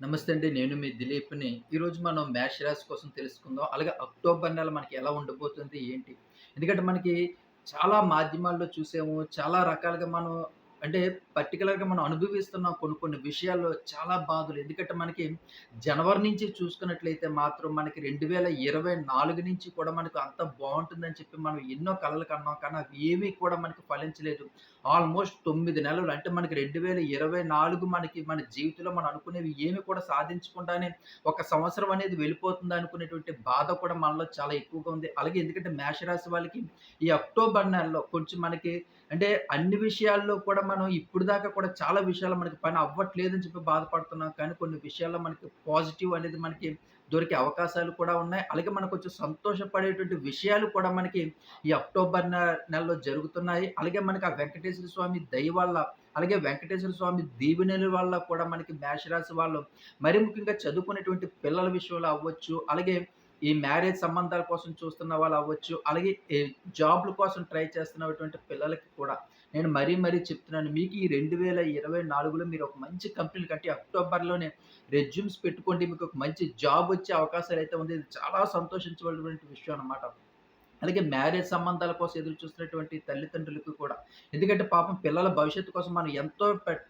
నమస్తే అండి. నేను మీ దిలీప్‌ని. ఈరోజు మనం మేష రాశి కోసం తెలుసుకుందాం. అలాగే అక్టోబర్ నెల మనకి ఎలా ఉండబోతుంది? ఏంటి? ఎందుకంటే మనకి చాలా మాధ్యమాల్లో చూసాము. చాలా రకాలుగా మనం అంటే పర్టికులర్గా మనం అనుభవిస్తున్నాం కొన్ని కొన్ని విషయాల్లో చాలా బాధలు. ఎందుకంటే మనకి జనవరి నుంచి చూసుకున్నట్లయితే మాత్రం మనకి 2024 నుంచి కూడా మనకు అంత బాగుంటుందని చెప్పి మనం ఎన్నో కళలు కన్నాం. కానీ అవి ఏమీ కూడా మనకి ఫలించలేదు. ఆల్‌మోస్ట్ తొమ్మిది నెలలు అంటే మనకి 2024 మనకి మన జీవితంలో మనం అనుకునేవి ఏమి కూడా సాధించకుండానే ఒక సంవత్సరం అనేది వెళ్ళిపోతుంది అనుకునేటువంటి బాధ కూడా మనలో చాలా ఎక్కువగా ఉంది. అలాగే ఎందుకంటే మేషరాశి వాళ్ళకి ఈ అక్టోబర్ నెలలో కొంచెం మనకి అంటే అన్ని విషయాల్లో కూడా మనం ఇప్పటిదాకా కూడా చాలా విషయాలు మనకి పని అవ్వట్లేదని చెప్పి బాధపడుతున్నాం. కానీ కొన్ని విషయాల్లో మనకి పాజిటివ్ అనేది మనకి దొరికే అవకాశాలు కూడా ఉన్నాయి. అలాగే మనకు కొంచెం సంతోషపడేటువంటి విషయాలు కూడా మనకి ఈ అక్టోబర్ నెలలో జరుగుతున్నాయి. అలాగే మనకి ఆ వెంకటేశ్వర స్వామి దయ వల్ల, అలాగే వెంకటేశ్వర స్వామి దీవెనల వల్ల కూడా మనకి మేషరాశి వాళ్ళు మరి ముఖ్యంగా చదువుకునేటువంటి పిల్లల విషయంలో అవ్వచ్చు, అలాగే ఈ మ్యారేజ్ సంబంధాల కోసం చూస్తున్న వాళ్ళు అవ్వచ్చు, అలాగే జాబ్‌ల కోసం ట్రై చేస్తున్నటువంటి పిల్లలకి కూడా నేను మరీ మరీ చెప్తున్నాను. మీకు ఈ 2024లో మీరు ఒక మంచి కంపెనీలు అంటే అక్టోబర్‌లోనే రెజ్యూమ్స్ పెట్టుకోండి. మీకు ఒక మంచి జాబ్ వచ్చే అవకాశాలు అయితే ఉంది. ఇది చాలా సంతోషించవలసినటువంటి విషయం అన్నమాట. అలాగే మ్యారేజ్ సంబంధాల కోసం ఎదురు చూస్తున్నటువంటి తల్లిదండ్రులకు కూడా. ఎందుకంటే పాపం పిల్లల భవిష్యత్తు కోసం మనం ఎంతో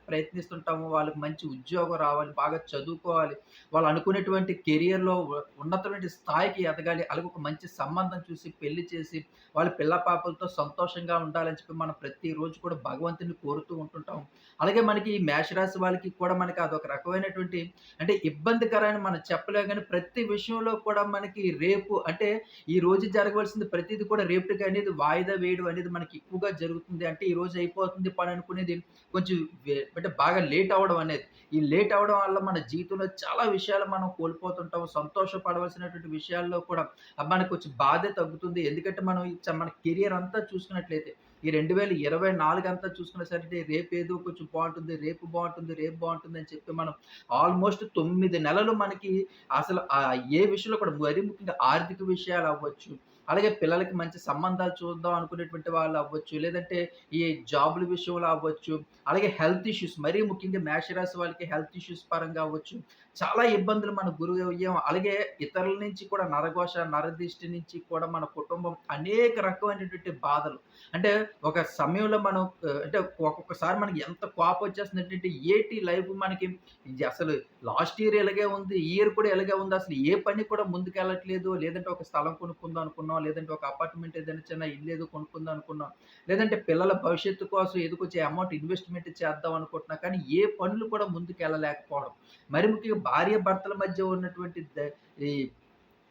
ప్రయత్నిస్తుంటాము. వాళ్ళకి మంచి ఉద్యోగం రావాలి, బాగా చదువుకోవాలి. వాళ్ళు అనుకునేటువంటి కెరియర్‌లో ఉ ఉన్నతమైన స్థాయికి ఎదగాలి. అలాగే ఒక మంచి సంబంధం చూసి పెళ్ళి చేసి, వాళ్ళ పిల్ల పాపలతో సంతోషంగా ఉండాలని చెప్పి మనం ప్రతిరోజు కూడా భగవంతుని కోరుతూ ఉంటుంటాం. అలాగే మనకి ఈ మేషరాశి వాళ్ళకి కూడా మనకి అదొక రకమైనటువంటి అంటే ఇబ్బందికరమని మనం చెప్పలేం కానీ ప్రతి విషయంలో కూడా మనకి రేపు అంటే ఈ రోజు జరగవలసింది ప్రతిదీ కూడా రేపటికి అనేది వాయిదా వేయడం అనేది మనకి ఎక్కువగా జరుగుతుంది. అంటే ఈ రోజు అయిపోతుంది పని అనుకునేది కొంచెం అంటే బాగా లేట్ అవ్వడం అనేది. ఈ లేట్ అవ్వడం వల్ల మన జీవితంలో చాలా విషయాలు మనం కోల్పోతుంటాం. సంతోషపడవలసినటువంటి విషయాల్లో కూడా మనకు కొంచెం బాధ తగ్గుతుంది. ఎందుకంటే మనం మన కెరియర్ అంతా చూసుకున్నట్లయితే ఈ 2024 అంతా చూసుకునేసరికి రేపు ఏదో కొంచెం బాగుంటుంది రేపు బాగుంటుంది రేపు బాగుంటుంది అని చెప్పి మనం ఆల్‌మోస్ట్ తొమ్మిది నెలలు మనకి అసలు ఏ విషయంలో కూడా మరీ ముఖ్యంగా ఆర్థిక విషయాలు అవ్వచ్చు, అలాగే పిల్లలకి మంచి సంబంధాలు చూద్దాం అనుకునేటువంటి వాళ్ళు అవ్వచ్చు, లేదంటే ఈ జాబ్‌ల విషయంలో అవ్వచ్చు, అలాగే హెల్త్ ఇష్యూస్ మరీ ముఖ్యంగా మేషరాశి వాళ్ళకి హెల్త్ ఇష్యూస్ పరంగా అవ్వచ్చు. చాలా ఇబ్బందులు మన గురువు గురయ్యాం. అలాగే ఇతరుల నుంచి కూడా నరఘోష, నరదిష్టి నుంచి కూడా మన కుటుంబం అనేక రకమైనటువంటి బాధలు. అంటే ఒక సమయంలో మనం అంటే ఒక్కొక్కసారి మనకి ఎంత కోపం వచ్చేస్తుందంటే ఏటి లైఫ్ మనకి అసలు లాస్ట్ ఇయర్ ఇలాగే ఉంది. ఇయర్ కూడా ఇలాగే ఉంది. అసలు ఏ పని కూడా ముందుకెళ్ళట్లేదు. లేదంటే ఒక స్థలం కొనుక్కుందాం అనుకున్నాం. లేదంటే ఒక అపార్ట్‌మెంట్ ఏదైనా చిన్న ఇల్లు ఏదో కొనుక్కుందాం అనుకున్నాం. లేదంటే పిల్లల భవిష్యత్తు కోసం ఎదుకొచ్చే అమౌంట్ ఇన్వెస్ట్‌మెంట్ చేద్దాం అనుకుంటున్నా. కానీ ఏ పనులు కూడా ముందుకెళ్ళలేకపోవడం. మరి ముఖ్యంగా భార్య భర్తల మధ్య ఉన్నటువంటి ద ఈ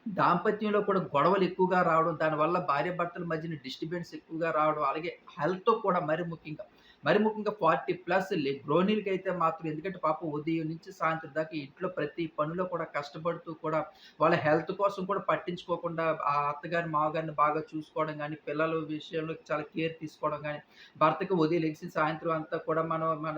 దాంపత్యంలో కూడా గొడవలు ఎక్కువగా రావడం. దానివల్ల భార్యాభర్తల మధ్యన డిస్టర్బెన్స్ ఎక్కువగా రావడం. అలాగే హెల్త్ కూడా మరి ముఖ్యంగా. మరి ముఖ్యంగా 40 ప్లస్ గ్రోనీలకి అయితే మాత్రం ఎందుకంటే పాపం ఉదయం నుంచి సాయంత్రం దాకా ఇంట్లో ప్రతి పనిలో కూడా కష్టపడుతూ కూడా వాళ్ళ హెల్త్ కోసం కూడా పట్టించుకోకుండా ఆ అత్తగారిని, మామగారిని బాగా చూసుకోవడం కానీ పిల్లల విషయంలో చాలా కేర్ తీసుకోవడం కానీ భర్తకి ఉదయం లెగిసి సాయంత్రం అంతా కూడా మనం మన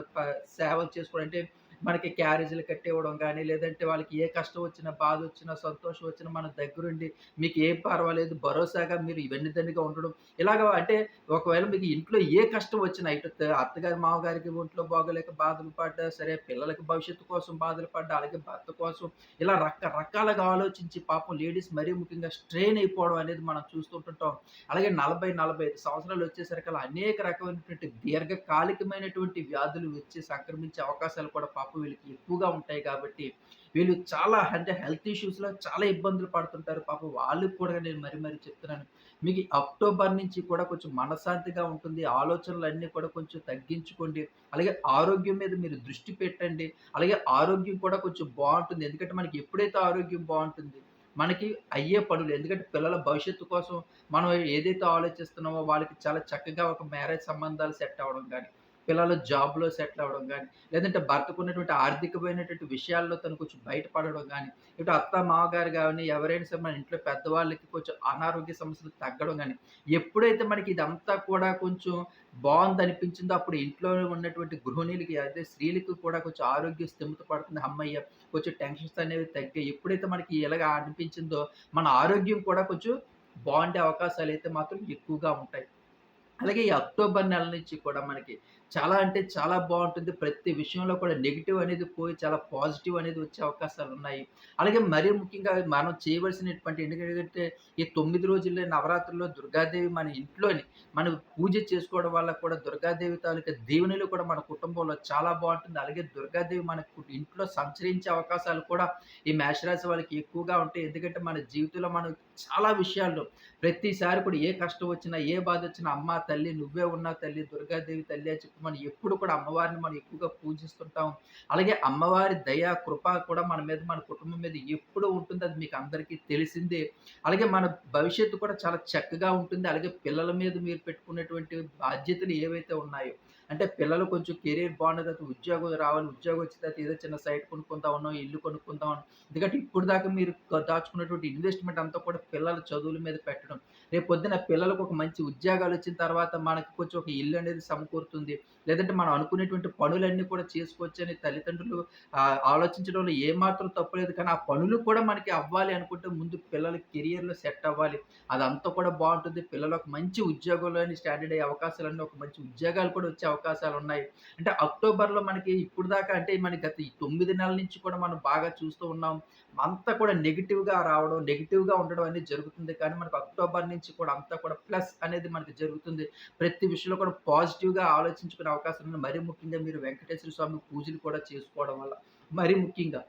సేవలు చేసుకోవడం అంటే మనకి క్యారేజీలు కట్టివ్వడం కానీ లేదంటే వాళ్ళకి ఏ కష్టం వచ్చినా, బాధ వచ్చినా సంతోషం వచ్చినా మన దగ్గరుండి మీకు ఏం పర్వాలేదు భరోసాగా మీరు వెన్నుదన్నుగా ఉండడం. ఇలాగ అంటే ఒకవేళ మీకు ఇంట్లో ఏ కష్టం వచ్చినా ఇటు అత్తగారి, మామగారికి ఒంట్లో బాగోలేక బాధలు పడ్డా సరే, పిల్లలకి భవిష్యత్తు కోసం బాధలు పడ్డా, అలాగే భర్త కోసం ఇలా రకరకాలుగా ఆలోచించి పాపం లేడీస్ మరీ ముఖ్యంగా స్ట్రెయిన్ అయిపోవడం అనేది మనం చూస్తుంటుంటాం. అలాగే 40, 45 సంవత్సరాలు వచ్చేసరికల్లా అనేక రకమైనటువంటి దీర్ఘకాలికమైనటువంటి వ్యాధులు వచ్చి సంక్రమించే అవకాశాలు కూడా పాపం వీళ్ళకి ఎక్కువగా ఉంటాయి కాబట్టి, వీళ్ళు చాలా అంటే హెల్త్ ఇష్యూస్‌లో చాలా ఇబ్బందులు పడుతుంటారు. పాపం వాళ్ళకి కూడా నేను మరీ మరీ చెప్తున్నాను. మీకు అక్టోబర్ నుంచి కూడా కొంచెం మనశ్శాంతిగా ఉంటుంది. ఆలోచనలన్నీ కూడా కొంచెం తగ్గించుకోండి. అలాగే ఆరోగ్యం మీద మీరు దృష్టి పెట్టండి. అలాగే ఆరోగ్యం కూడా కొంచెం బాగుంటుంది ఎందుకంటే మనకి ఎప్పుడైతే ఆరోగ్యం బాగుంటుంది మనకి అయ్యే పనులు ఎందుకంటే పిల్లల భవిష్యత్తు కోసం మనం ఏదైతే ఆలోచిస్తున్నామో వాళ్ళకి చాలా చక్కగా ఒక మ్యారేజ్ సంబంధాలు సెట్ అవ్వడం కానీ పిల్లలు జాబ్‌లో సెటిల్ అవ్వడం కానీ లేదంటే భర్తకున్నటువంటి ఆర్థికమైనటువంటి విషయాల్లో తను కొంచెం బయటపడడం కానీ ఇటు అత్త, మామగారు కానీ ఎవరైనా సరే మన ఇంట్లో పెద్దవాళ్ళకి కొంచెం అనారోగ్య సమస్యలు తగ్గడం కానీ ఎప్పుడైతే మనకి ఇదంతా కూడా కొంచెం బావుందనిపించిందో అప్పుడు ఇంట్లో ఉన్నటువంటి గృహిణులకి అదే స్త్రీలకి కూడా కొంచెం ఆరోగ్య స్థిమిత పడుతుంది. అమ్మయ్య కొంచెం టెన్షన్స్ అనేవి తగ్గాయి. ఎప్పుడైతే మనకి ఇలాగ అనిపించిందో మన ఆరోగ్యం కూడా కొంచెం బాగుండే అవకాశాలు అయితే మాత్రం ఎక్కువగా ఉంటాయి. అలాగే ఈ అక్టోబర్ నెల నుంచి కూడా మనకి చాలా అంటే చాలా బాగుంటుంది. ప్రతి విషయంలో కూడా నెగిటివ్ అనేది పోయి చాలా పాజిటివ్ అనేది వచ్చే అవకాశాలు ఉన్నాయి. అలాగే మరీ ముఖ్యంగా మనం చేయవలసినటువంటి ఎందుకంటే ఈ తొమ్మిది రోజుల్లో నవరాత్రుల్లో దుర్గాదేవి మన ఇంట్లోని మనం పూజ చేసుకోవడం వల్ల కూడా దుర్గాదేవి తాలూకా దేవునిలు కూడా మన కుటుంబంలో చాలా బాగుంటుంది. అలాగే దుర్గాదేవి మన ఇంట్లో సంచరించే అవకాశాలు కూడా ఈ మేషరాశి వాళ్ళకి ఎక్కువగా ఉంటాయి. ఎందుకంటే మన జీవితంలో మనం చాలా విషయాల్లో ప్రతిసారి కూడా ఏ కష్టం వచ్చినా, ఏ బాధ వచ్చినా అమ్మ, తల్లి నువ్వే ఉన్నావు తల్లి, దుర్గాదేవి తల్లి అని చెప్పి మనం ఎప్పుడు కూడా అమ్మవారిని మనం ఎక్కువగా పూజిస్తుంటాం. అలాగే అమ్మవారి దయ, కృప కూడా మన మీద, మన కుటుంబం మీద ఎప్పుడు ఉంటుంది. అది మీకు అందరికీ తెలిసిందే. అలాగే మన భవిష్యత్తు కూడా చాలా చక్కగా ఉంటుంది. అలాగే పిల్లల మీద మీరు పెట్టుకున్నటువంటి బాధ్యతలు ఏవైతే ఉన్నాయో, అంటే పిల్లలు కొంచెం కెరియర్ బాగున్న తర్వాత ఉద్యోగం రావాలి. ఉద్యోగం వచ్చిన తర్వాత ఏదో చిన్న సైట్ కొనుక్కుంటా ఉన్నాం ఇల్లు కొనుక్కుందాం ఉన్నాం ఎందుకంటే ఇప్పటిదాకా మీరు దాచుకున్నటువంటి ఇన్వెస్ట్‌మెంట్ అంతా కూడా పిల్లల చదువుల మీద పెట్టడం. రేపు పొద్దున పిల్లలకు ఒక మంచి ఉద్యోగాలు వచ్చిన తర్వాత మనకి కొంచెం ఒక ఇల్లు అనేది సమకూరుతుంది. లేదంటే మనం అనుకునేటువంటి పనులన్నీ కూడా చేసుకోవచ్చని తల్లిదండ్రులు ఆలోచించడంలో ఏమాత్రం తప్పలేదు కానీ ఆ పనులు కూడా మనకి అవ్వాలి అనుకుంటే ముందు పిల్లల కెరియర్‌లో సెట్ అవ్వాలి. అదంతా కూడా బాగుంటుంది పిల్లలు ఒక మంచి ఉద్యోగంలో స్టాండర్డ్ అయ్యే అవకాశాలన్నీ ఒక మంచి ఉద్యోగాలు కూడా వచ్చే అవకాశాలు ఉన్నాయి అంటే అక్టోబర్‌లో మనకి ఇప్పుడు దాకా అంటే మనకి గత తొమ్మిది నెలల నుంచి కూడా మనం బాగా చూస్తూ ఉన్నాం. అంతా కూడా నెగిటివ్గా రావడం, నెగిటివ్గా ఉండడం అనేది జరుగుతుంది. కానీ మనకు అక్టోబర్ నుంచి కూడా అంతా కూడా ప్లస్ అనేది మనకి జరుగుతుంది. ప్రతి విషయంలో కూడా పాజిటివ్‌గా ఆలోచించుకునే అవకాశం ఉంది. మరీ ముఖ్యంగా మీరు వెంకటేశ్వర స్వామి పూజలు కూడా చేసుకోవడం వల్ల మరీ ముఖ్యంగా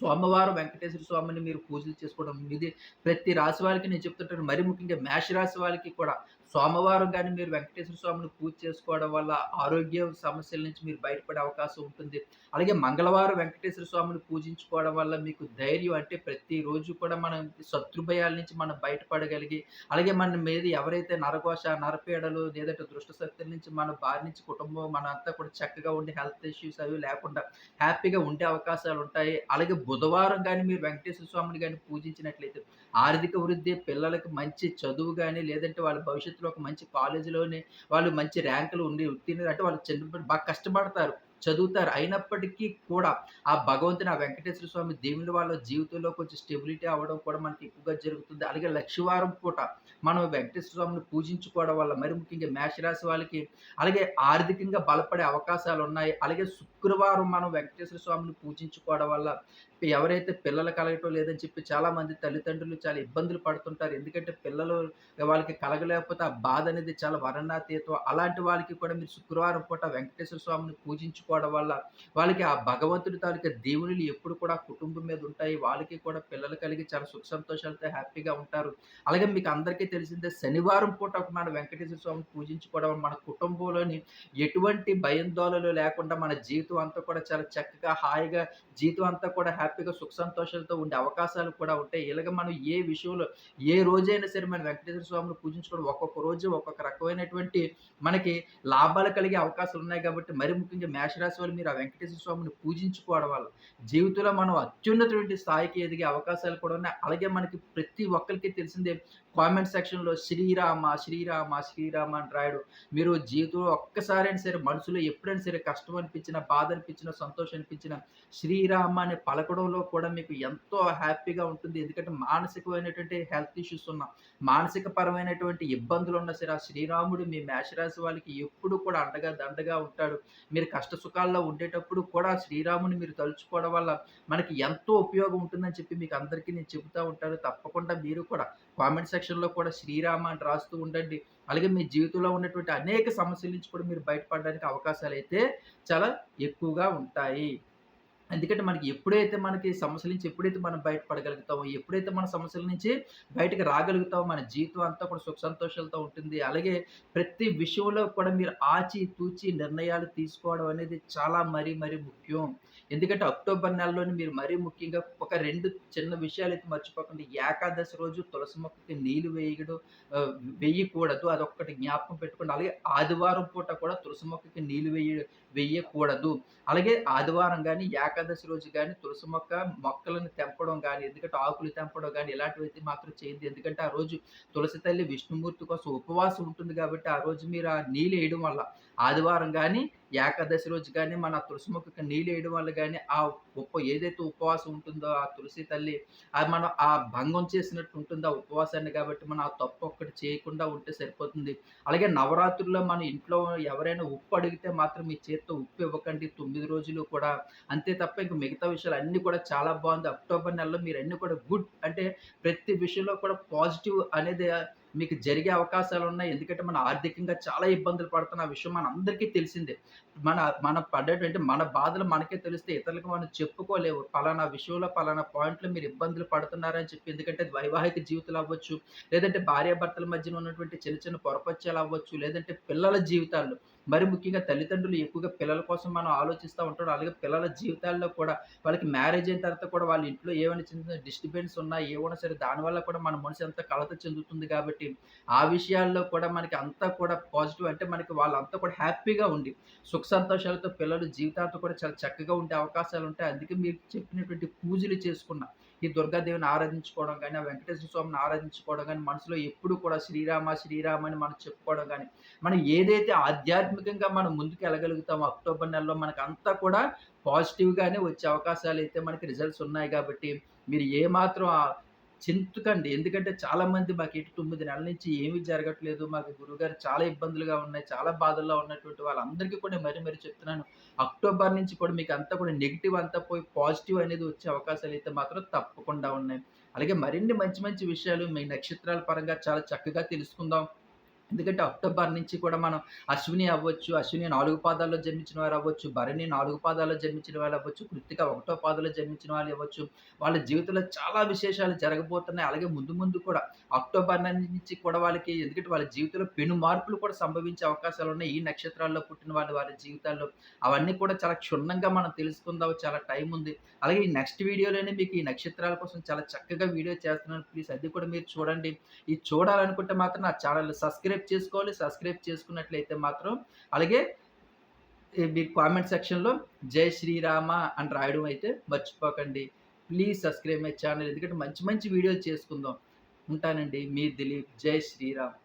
సోమవారం వెంకటేశ్వర స్వామిని మీరు పూజలు చేసుకోవడం ఇది ప్రతి రాశి వారికి నేను చెప్తుంటాను. మరీ ముఖ్యంగా మేష రాశి వారికి కూడా సోమవారం కానీ మీరు వెంకటేశ్వర స్వామిని పూజ చేసుకోవడం వల్ల ఆరోగ్య సమస్యల నుంచి మీరు బయటపడే అవకాశం ఉంటుంది. అలాగే మంగళవారం వెంకటేశ్వర స్వామిని పూజించుకోవడం వల్ల మీకు ధైర్యం అంటే ప్రతిరోజు కూడా మనం శత్రుభయాల నుంచి మనం బయటపడగలిగి, అలాగే మన మీద ఎవరైతే నరఘోష, నరపీడలు లేదంటే దుష్ట శక్తుల నుంచి మన బారి నుంచి కుటుంబం మన అంతా కూడా చక్కగా ఉండి హెల్త్ ఇష్యూస్ అవి లేకుండా హ్యాపీగా ఉండే అవకాశాలు ఉంటాయి అలాగే బుధవారం కానీ మీరు వెంకటేశ్వర స్వామిని కానీ పూజించినట్లయితే ఆర్థిక వృద్ధి, పిల్లలకి మంచి చదువు కానీ లేదంటే వాళ్ళ భవిష్యత్తు భవిష్యత్తులో ఒక మంచి కాలేజీలోనే వాళ్ళు మంచి ర్యాంకులు ఉండి ఉత్తీర్ణులు అంటే వాళ్ళు చిన్నప్పుడు బాగా కష్టపడతారు. చదువుతారు. అయినప్పటికీ కూడా ఆ భగవంతుని, ఆ వెంకటేశ్వర స్వామి దేవుని వాళ్ళ జీవితంలో కొంచెం స్టెబిలిటీ అవ్వడం కూడా మనకి ఎక్కువగా జరుగుతుంది. అలాగే లక్షవారం పూట మనం వెంకటేశ్వర స్వామిని పూజించుకోవడం వల్ల మరి ముఖ్యంగా మేషరాశి వాళ్ళకి అలాగే ఆర్థికంగా బలపడే అవకాశాలు ఉన్నాయి అలాగే శుక్రవారం మనం వెంకటేశ్వర స్వామిని పూజించుకోవడం వల్ల ఎవరైతే పిల్లలు కలగటం లేదని చెప్పి చాలామంది తల్లిదండ్రులు చాలా ఇబ్బందులు పడుతుంటారు. ఎందుకంటే పిల్లలు వాళ్ళకి కలగలేకపోతే ఆ బాధ అనేది చాలా వర్ణనాతీతం. అలాంటి వాళ్ళకి కూడా మీరు శుక్రవారం పూట వెంకటేశ్వర స్వామిని పూజించుకోవడం వల్ల వాళ్ళకి ఆ భగవంతుడి తాలూకా దేవునిలు ఎప్పుడు కూడా కుటుంబం మీద ఉంటాయి. వాళ్ళకి కూడా పిల్లలు కలిగి చాలా సుఖ సంతోషాలతో హ్యాపీగా ఉంటారు. అలాగే మీకు అందరికీ తెలిసిందే శనివారం పూట మన వెంకటేశ్వర స్వామిని పూజించుకోవడం వల్ల మన కుటుంబంలోని ఎటువంటి భయాందోళనలు లేకుండా మన జీవితం అంతా కూడా చాలా చక్కగా హాయిగా జీవితం అంతా కూడా హ్యాపీ హ్యాపీగా సుఖ సంతోషాలతో ఉండే అవకాశాలు కూడా ఉంటాయి. ఇలాగ మనం ఏ విషయంలో ఏ రోజైనా సరే మన వెంకటేశ్వర స్వామిని పూజించుకోవడం ఒక్కొక్క రోజు ఒక్కొక్క రకమైనటువంటి మనకి లాభాలు కలిగే అవకాశాలు ఉన్నాయి కాబట్టి మరి ముఖ్యంగా మేషరాశి వాళ్ళు మీరు ఆ వెంకటేశ్వర స్వామిని పూజించుకోవడం వల్ల జీవితంలో మనం అత్యున్నతమైన స్థాయికి ఎదిగే అవకాశాలు కూడా ఉన్నాయి. అలాగే మనకి ప్రతి ఒక్కరికి తెలిసిందే కామెంట్ సెక్షన్‌లో శ్రీరామ, శ్రీరామ, శ్రీరామ అని రాయడు మీరు జీవితంలో ఒక్కసారైనా సరే మనసులో ఎప్పుడైనా సరే కష్టం అనిపించిన బాధ అనిపించిన సంతోషం అనిపించిన శ్రీరామ అని పలకడంలో కూడా మీకు ఎంతో హ్యాపీగా ఉంటుంది. ఎందుకంటే మానసికమైనటువంటి హెల్త్ ఇష్యూస్ ఉన్న, మానసిక పరమైనటువంటి ఇబ్బందులున్నా సరే ఆ శ్రీరాముడు మీ మేషరాశి వాళ్ళకి ఎప్పుడు కూడా అండగా దండగా ఉంటాడు. మీరు కష్ట సుఖాల్లో ఉండేటప్పుడు కూడా శ్రీరాముని మీరు తలుచుకోవడం వల్ల మనకి ఎంతో ఉపయోగం ఉంటుందని చెప్పి మీకు అందరికీ నేను చెబుతా ఉంటాను. తప్పకుండా మీరు కూడా కామెంట్ సెక్షన్ సెక్షన్‌లో కూడా శ్రీరామ అని రాస్తూ ఉండండి. అలాగే మీ జీవితంలో ఉన్నటువంటి అనేక సమస్యల నుంచి కూడా మీరు బయటపడడానికి అవకాశాలు అయితే చాలా ఎక్కువగా ఉంటాయి. ఎందుకంటే మనకి ఎప్పుడైతే మనకి సమస్యల నుంచి ఎప్పుడైతే మనం బయటపడగలుగుతామో, ఎప్పుడైతే మన సమస్యల నుంచి బయటకు రాగలుగుతామో, మన జీవితం అంతా కూడా సుఖ సంతోషాలతో ఉంటుంది. అలాగే ప్రతి విషయంలో కూడా మీరు ఆచి తూచి నిర్ణయాలు తీసుకోవడం అనేది చాలా మరీ మరీ ముఖ్యం. ఎందుకంటే అక్టోబర్ నెలలోని మీరు మరీ ముఖ్యంగా ఒక రెండు చిన్న విషయాలు అయితే మర్చిపోకండి. ఏకాదశి రోజు తులసి మొక్కకి నీళ్ళు వేయడం వేయకూడదు. అదొక్కటి జ్ఞాపకం పెట్టుకోండి. అలాగే ఆదివారం పూట కూడా తులసి మొక్కకి నీళ్ళు వేయ వెయ్యకూడదు. అలాగే ఆదివారం కానీ ఏకాదశి రోజు కానీ తులసి మొక్క మొక్కలను తెంపడం కానీ ఎందుకంటే ఆకులు తెంపడం కానీ ఇలాంటివైతే మాత్రం చేయొద్దు. ఎందుకంటే ఆ రోజు తులసి తల్లి విష్ణుమూర్తి కోసం ఉపవాసం ఉంటుంది కాబట్టి, ఆ రోజు మీరు ఆ నీళ్ళు వేయడం వల్ల ఆదివారం కానీ ఏకాదశి రోజు కానీ మన తులసి మొక్కకి నీళ్ళేయడం వల్ల కానీ ఆ ఉప ఏదైతే ఉపవాసం ఉంటుందో ఆ తులసి తల్లి అది మనం ఆ భంగం చేసినట్టు ఉంటుంది ఆ ఉపవాసాన్ని కాబట్టి, మనం ఆ తప్పు ఒక్కటి చేయకుండా ఉంటే సరిపోతుంది. అలాగే నవరాత్రుల్లో మన ఇంట్లో ఎవరైనా ఉప్పు అడిగితే మాత్రం మీ చేత్తో ఉప్పు ఇవ్వకండి తొమ్మిది రోజులు కూడా. అంతే తప్ప ఇంక మిగతా విషయాలు అన్నీ కూడా చాలా బాగుంది అక్టోబర్ నెలలో మీరు అన్నీ కూడా గుడ్ అంటే ప్రతి విషయంలో కూడా పాజిటివ్ అనేది మీకు జరిగే అవకాశాలు ఉన్నాయి ఎందుకంటే మనం ఆర్థికంగా చాలా ఇబ్బందులు పడుతున్న విషయం మన అందరికీ తెలిసిందే. మన మనం పడేటువంటి మన బాధలు మనకే తెలిస్తే ఇతరులకు మనం చెప్పుకోలేవు పలానా విషయంలో, పలానా పాయింట్‌లో మీరు ఇబ్బందులు పడుతున్నారని చెప్పి. ఎందుకంటే వైవాహిక జీవితాలు అవ్వచ్చు, లేదంటే భార్యాభర్తల మధ్యన ఉన్నటువంటి చిన్న చిన్న పొరపచ్చాలు అవ్వచ్చు, లేదంటే పిల్లల జీవితాల్లో మరి ముఖ్యంగా తల్లిదండ్రులు ఎక్కువగా పిల్లల కోసం మనం ఆలోచిస్తూ ఉంటాడు అలాగే పిల్లల జీవితాల్లో కూడా వాళ్ళకి మ్యారేజ్ అయిన తర్వాత కూడా వాళ్ళ ఇంట్లో ఏమైనా చిన్న డిస్టర్బెన్స్ ఉన్నా, ఏమైనా సరే దానివల్ల కూడా మన మనసు ఎంత కలత చెందుతుంది కాబట్టి, ఆ విషయాల్లో కూడా మనకి అంతా కూడా పాజిటివ్ అంటే మనకి వాళ్ళంతా కూడా హ్యాపీగా ఉండి, సుఖ సంతోషాలతో పిల్లలు జీవితాలతో కూడా చాలా చక్కగా ఉండే అవకాశాలు ఉంటాయి. అందుకే మీరు చెప్పినటువంటి పూజలు చేసుకున్న, ఈ దుర్గాదేవిని ఆరాధించుకోవడం కానీ ఆ వెంకటేశ్వర స్వామిని ఆరాధించుకోవడం కానీ మనసులో ఎప్పుడు కూడా శ్రీరామ, శ్రీరామ అని మనం చెప్పుకోవడం కానీ మనం ఏదైతే ఆధ్యాత్మికంగా మనం ముందుకు వెళ్ళగలుగుతామో అక్టోబర్ నెలలో మనకంతా కూడా పాజిటివ్‌గానే వచ్చే అవకాశాలు అయితే మనకి రిజల్ట్స్ ఉన్నాయి కాబట్టి, మీరు ఏమాత్రం చింతకండి. ఎందుకంటే చాలామంది మాకు ఇటు తొమ్మిది నెలల నుంచి ఏమీ జరగట్లేదు. మాకు గురుగారు చాలా ఇబ్బందులుగా ఉన్నాయి. చాలా బాధల్లో ఉన్నటువంటి వాళ్ళందరికీ కూడా మరీ మరీ చెప్తున్నాను. అక్టోబర్ నుంచి కూడా మీకు అంతా కూడా నెగిటివ్ అంతా పోయి పాజిటివ్ అనేది వచ్చే అవకాశాలు అయితే మాత్రం తప్పకుండా ఉన్నాయి. అలాగే మరిన్ని మంచి మంచి విషయాలు మీ నక్షత్రాల పరంగా చాలా చక్కగా తెలుసుకుందాం. ఎందుకంటే అక్టోబర్ నుంచి కూడా మనం అశ్విని అవ్వచ్చు, అశ్విని నాలుగు పాదాల్లో జన్మించిన వారు అవ్వచ్చు, భరణి నాలుగు పాదాల్లో జన్మించిన వాళ్ళు అవ్వచ్చు, కృతిక ఒకటో పాదంలో జన్మించిన వాళ్ళు అవ్వచ్చు. వాళ్ళ జీవితంలో చాలా విశేషాలు జరగబోతున్నాయి. అలాగే ముందు ముందు కూడా అక్టోబర్ నుంచి కూడా వాళ్ళకి ఎందుకంటే వాళ్ళ జీవితంలో పెను మార్పులు కూడా సంభవించే అవకాశాలు ఉన్నాయి ఈ నక్షత్రాల్లో పుట్టిన వాళ్ళు వారి జీవితాల్లో. అవన్నీ కూడా చాలా క్షుణ్ణంగా మనం తెలుసుకుందాం. చాలా టైం ఉంది. అలాగే ఈ నెక్స్ట్ వీడియోలోనే మీకు ఈ నక్షత్రాల కోసం చాలా చక్కగా వీడియో చేస్తున్నాను. ప్లీజ్ అది కూడా మీరు చూడండి. ఇది చూడాలనుకుంటే మాత్రం నా ఛానల్ సబ్స్క్రైబ్ చేసుకోవాలి. సబ్స్క్రైబ్ చేసుకున్నట్లయితే మాత్రం అలాగే మీరు కామెంట్ సెక్షన్‌లో జై శ్రీరామ అని రాయడం అయితే మర్చిపోకండి. ప్లీజ్ సబ్స్క్రైబ్ మై ఛానెల్ ఎందుకంటే మంచి మంచి వీడియోలు చేసుకుందాం. ఉంటానండి. మీ దిలీప్. జై శ్రీరామ్.